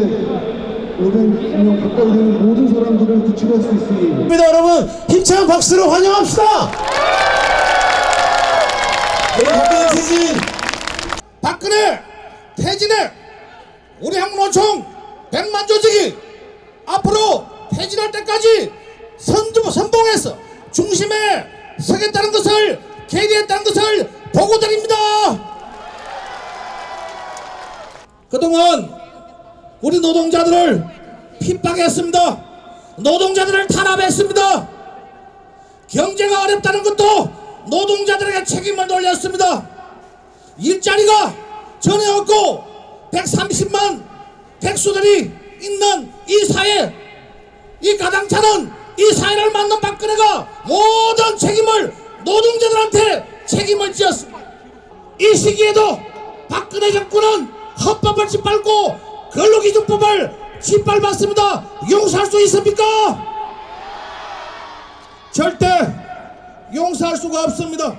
500명 가까이 되는 모든 사람들을 구출할 수 있으니. 여러분. 힘찬 박수로 환영합시다. 박근혜 퇴진 박근혜 퇴진해 우리 항문호총 100만 조직이 앞으로 퇴진할 때까지 선두 선봉해서 중심에 서겠다는 것을 계리했다는 것을 보고드립니다. 그동안 우리 노동자들을 핍박했습니다. 노동자들을 탄압했습니다. 경제가 어렵다는 것도 노동자들에게 책임을 돌렸습니다. 일자리가 전혀 없고 130만 백수들이 있는 이 사회 이 가당차는 이 사회를 만든 박근혜가 모든 책임을 노동자들한테 책임을 지었습니다. 이 시기에도 박근혜 정권은 헌법을 짓밟고 근로기 준법을 짓밟았습니다. 용서할 수 있습니까? 절대 용서할 수가 없습니다.